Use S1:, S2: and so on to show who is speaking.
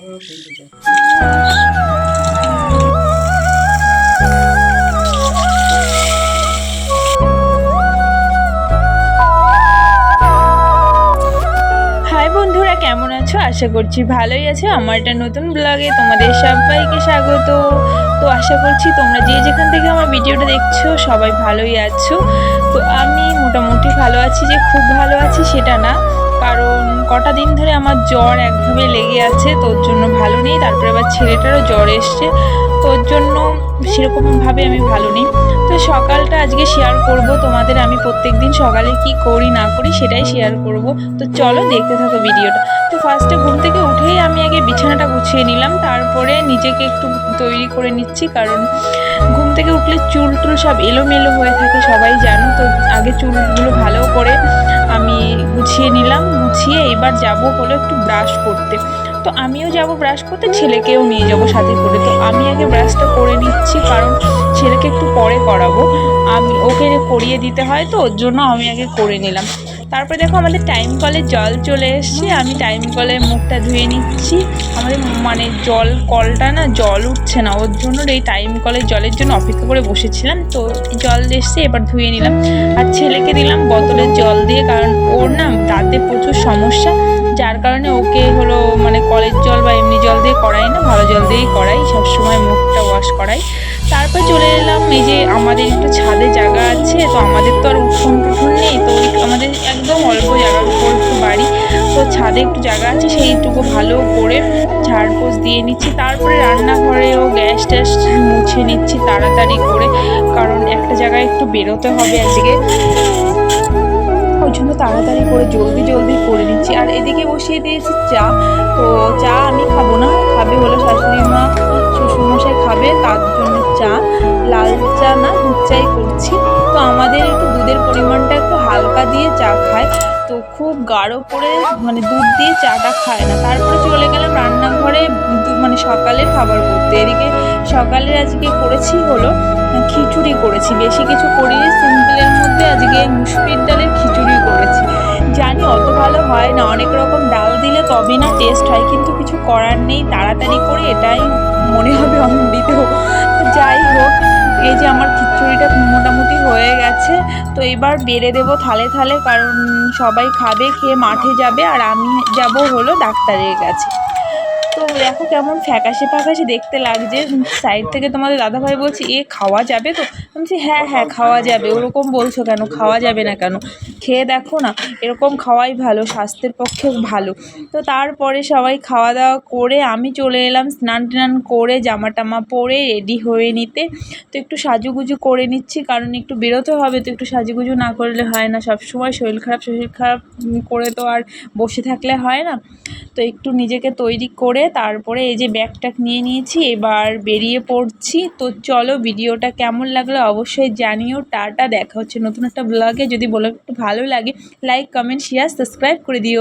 S1: 然后谁比？আশা করছি ভালোই আছো। আমার একটা নতুন ব্লগে তোমাদের সবাইকে স্বাগত। তো আশা করছি তোমরা যে যেখান থেকে আমার ভিডিওটা দেখছ, সবাই ভালোই আছো। তো আমি মোটামুটি ভালো আছি যে খুব ভালো আছি সেটা না। কারণ কটা দিন ধরে আমার জ্বর একভাবে লেগে আছে তোর জন্য ভালো নেই। তারপরে আবার ছেলেটারও জ্বর এসছে তোর জন্য সেরকমভাবে আমি ভালো নেই। তো সকালটা আজকে শেয়ার করব। তোমাদের আমি প্রত্যেক দিন সকালে কি করি, না করি সেটাই শেয়ার করব। তো চলো দেখতে থাকো ভিডিওটা। ফার্স্টে ঘুম থেকে উঠেই আমি আগে বিছানাটা গুছিয়ে নিলাম। তারপরে নিজেকে একটু তৈরি করে নিচ্ছি, কারণ ঘুম থেকে উঠলে চুল টুল সব এলোমেলো হয়ে থাকে, সবাই জানো। তো আগে চুলগুলো ভালো করে আমি গুছিয়ে নিলাম, গুছিয়ে এবার যাব হলো একটু ব্রাশ করতে। তো আমিও যাব ব্রাশ করতে, ছেলেকেও নিয়ে যাব সাথে করে। তো আমি আগে ব্রাশটা করে নিচ্ছি, কারণ ছেলেকে একটু পরে করাবো। আমি, ওকে করিয়ে দিতে হয় তো, ওর জন্য আমি আগে করে নিলাম। তারপরে দেখো আমাদের টাইম কলে জল চলে এসছে। আমি টাইম কলে মুখটা ধুয়ে নিচ্ছি। আমাদের মানে জল কলটা না জল উঠছে না। ওর জন্য এই টাইম কলের জলের জন্য অপেক্ষা করে বসেছিলাম। তো জল এসছে, এবার ধুয়ে নিলাম। আর ছেলেকে দিলাম বোতলের জল দিয়ে, কারণ ওর না দাঁতে প্রচুর সমস্যা। যার কারণে ওকে হলো মানে কলের জল বা এমনি জল দিয়ে করাই না, ভালো জল দিয়েই করাই। সবসময় মুখটা ওয়াশ করাই। তারপর চলে এলাম, এই যে আমাদের একটু ছাদে জায়গা আছে, তো আমাদের তো আর উঠোন টুঠোন নেই, তো আমাদের একদম অল্প জায়গার উপর একটু বাড়ি। তো ছাদে একটু জায়গা আছে, সেইটুকু ভালো করে ঝাড়পোছ দিয়ে নিচ্ছি। তারপরে রান্নাঘরেও গ্যাস ট্যাস মুছে নিচ্ছি তাড়াতাড়ি করে, কারণ একটা জায়গায় একটু বেরোতে হবে আজকে ওই জন্য তাড়াতাড়ি করে জলদি জলদি করে নিচ্ছি। আর এদিকে বসিয়ে দিয়েছি চা। তো চা আমি খাব না, খাবে একটু হালকা দিয়ে চা খায়, তো খুব গাঢ় করে মানে দুধ দিয়ে চাটা খায় না। তারপরে চলে গেলাম রান্নাঘরে মানে সকালের খাবার করতে। এদিকে সকালে আজকে করেছি হলো খিচুড়ি করেছি। বেশি কিছু করিনি, সিম্পলের মধ্যে আজকে মুসুরির ডালের খিচুড়ি করেছি। জানি অত ভালো হয় না, অনেক রকম ডাল দিলে তবে না টেস্ট হয়, কিন্তু কিছু করার নেই, তাড়াতাড়ি করে এটাই মনে হবে অমৃত। যাই হোক, এই যে আমার হয়ে গেছে। তো এবার বেড়ে দেবো থালে থালে, কারণ সবাই খাবে, খেয়ে মাঠে যাবে, আর আমি যাব হলো ডাক্তারের কাছে। দেখো কেমন ফ্যাকাশে ফ্যাকাশে দেখতে লাগছে। সাইড থেকে তোমাদের দাদাভাই বলছে, এ, খাওয়া যাবে তো? বলছি হ্যাঁ হ্যাঁ খাওয়া যাবে। ওরকম বলছো কেন? খাওয়া যাবে না কেন? খেয়ে দেখো না, এরকম খাওয়াই ভালো, স্বাস্থ্যের পক্ষে ভালো। তো তারপরে সবাই খাওয়া দাওয়া করে আমি চলে এলাম, স্নান টান করে জামা টামা পরে রেডি হয়ে নিতে। তো একটু সাজুগুজু করে নিচ্ছি, কারণ একটু বেরোতে হবে, তো একটু সাজুগুজু না করলে হয় না। সব সময় শরীর খারাপ শরীর খারাপ করে তো আর বসে থাকলে হয় না। তো একটু নিজেকে তৈরি করে তারপরে এই যে ব্যাগটা নিয়ে নিয়েছি, এবার বেরিয়ে পড়ছি। তো চলো ভিডিওটা কেমন লাগল অবশ্যই জানিও। টাটা, দেখা হচ্ছে নতুন একটা ব্লগে যদি বলো একটু ভালো লাগে লাইক কমেন্ট শেয়ার সাবস্ক্রাইব করে দিও।